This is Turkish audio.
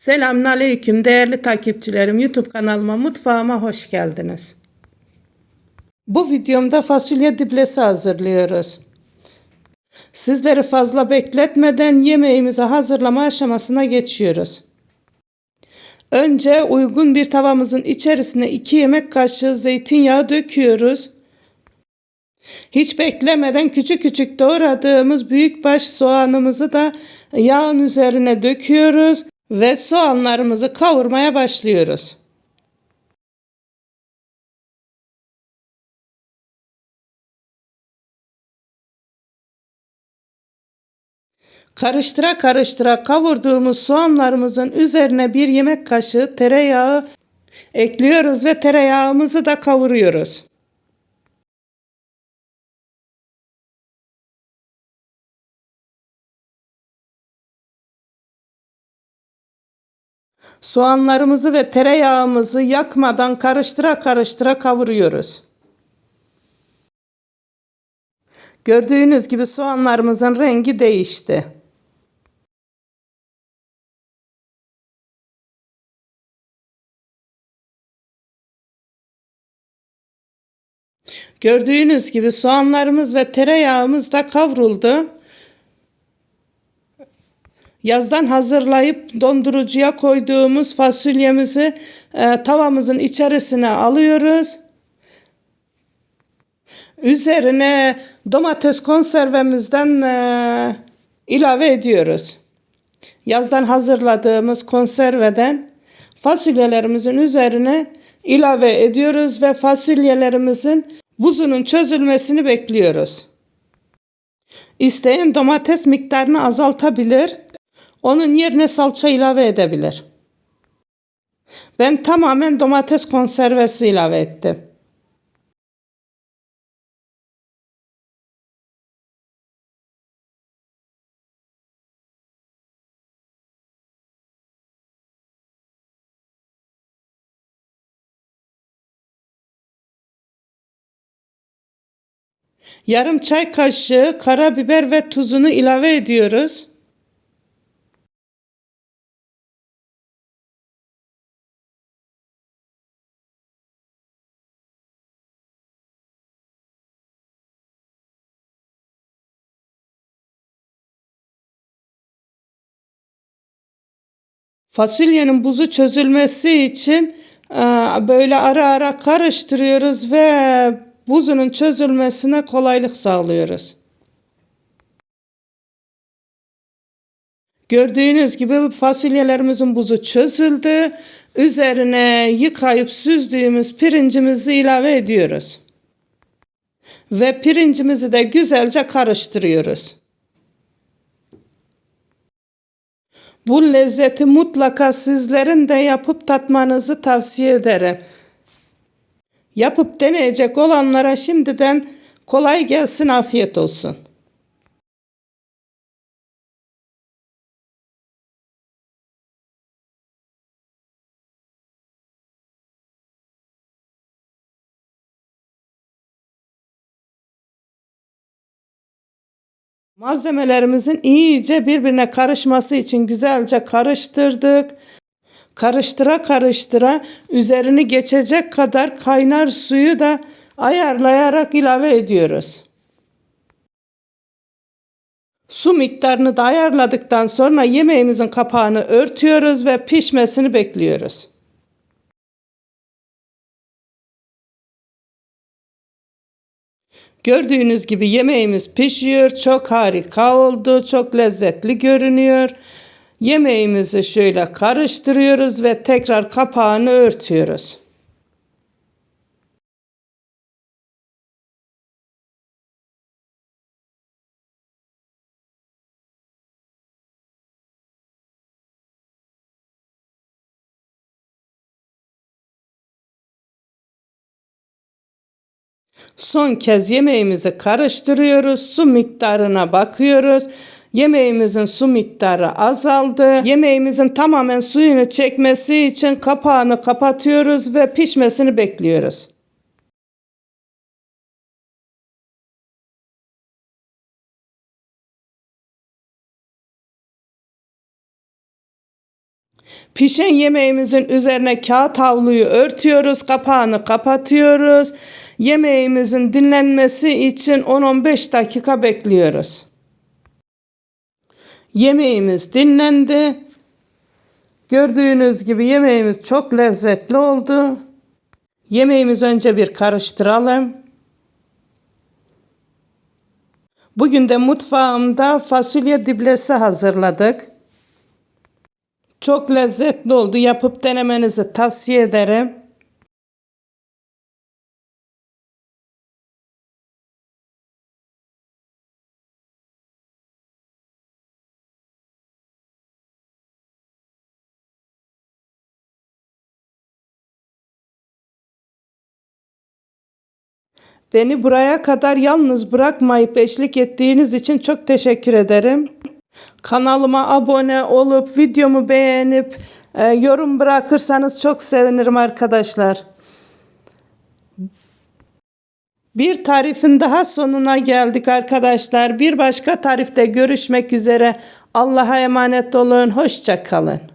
Selamünaleyküm değerli takipçilerim. YouTube kanalıma, mutfağıma hoş geldiniz. Bu videomda fasulye diblesi hazırlıyoruz. Sizleri fazla bekletmeden yemeğimizi hazırlama aşamasına geçiyoruz. Önce uygun bir tavamızın içerisine 2 yemek kaşığı zeytinyağı döküyoruz. Hiç beklemeden küçük küçük doğradığımız büyükbaş soğanımızı da yağın üzerine döküyoruz ve soğanlarımızı kavurmaya başlıyoruz. Karıştıra karıştıra kavurduğumuz soğanlarımızın üzerine bir yemek kaşığı tereyağı ekliyoruz ve tereyağımızı da kavuruyoruz. Soğanlarımızı ve tereyağımızı yakmadan karıştıra karıştıra kavuruyoruz. Gördüğünüz gibi soğanlarımızın rengi değişti. Gördüğünüz gibi soğanlarımız ve tereyağımız da kavruldu. Yazdan hazırlayıp dondurucuya koyduğumuz fasulyemizi e, tavamızın içerisine alıyoruz. Üzerine domates konservemizden e, ilave ediyoruz. Yazdan hazırladığımız konserveden fasulyelerimizin üzerine ilave ediyoruz ve fasulyelerimizin buzunun çözülmesini bekliyoruz. İsteyen domates miktarını azaltabilir. Onun yerine salça ilave edebilir. Ben tamamen domates konservesi ilave ettim. Yarım çay kaşığı karabiber ve tuzunu ilave ediyoruz. Fasulyenin buzu çözülmesi için e, böyle ara ara karıştırıyoruz ve buzunun çözülmesine kolaylık sağlıyoruz. Gördüğünüz gibi fasulyelerimizin buzu çözüldü. Üzerine yıkayıp süzdüğümüz pirincimizi ilave ediyoruz. Ve pirincimizi de güzelce karıştırıyoruz. Bu lezzeti mutlaka sizlerin de yapıp tatmanızı tavsiye ederim. Yapıp deneyecek olanlara şimdiden kolay gelsin, afiyet olsun. Malzemelerimizin iyice birbirine karışması için güzelce karıştırdık. Karıştıra karıştıra üzerini geçecek kadar kaynar suyu da ayarlayarak ilave ediyoruz. Su miktarını da ayarladıktan sonra yemeğimizin kapağını örtüyoruz ve pişmesini bekliyoruz. Gördüğünüz gibi yemeğimiz pişiyor. Çok harika oldu. Çok lezzetli görünüyor. Yemeğimizi şöyle karıştırıyoruz ve tekrar kapağını örtüyoruz. Son kez yemeğimizi karıştırıyoruz. Su miktarına bakıyoruz. Yemeğimizin su miktarı azaldı. Yemeğimizin tamamen suyunu çekmesi için kapağını kapatıyoruz ve pişmesini bekliyoruz. Pişen yemeğimizin üzerine kağıt havluyu örtüyoruz, kapağını kapatıyoruz. Yemeğimizin dinlenmesi için 10-15 dakika bekliyoruz. Yemeğimiz dinlendi. Gördüğünüz gibi yemeğimiz çok lezzetli oldu. Yemeğimizi önce bir karıştıralım. Bugün de mutfağımda fasulye diblesi hazırladık. Çok lezzetli oldu. Yapıp denemenizi tavsiye ederim. Beni buraya kadar yalnız bırakmayıp eşlik ettiğiniz için çok teşekkür ederim. Kanalıma abone olup videomu beğenip e, yorum bırakırsanız çok sevinirim arkadaşlar. Bir tarifin daha sonuna geldik arkadaşlar. Bir başka tarifte görüşmek üzere. Allah'a emanet olun. Hoşça kalın.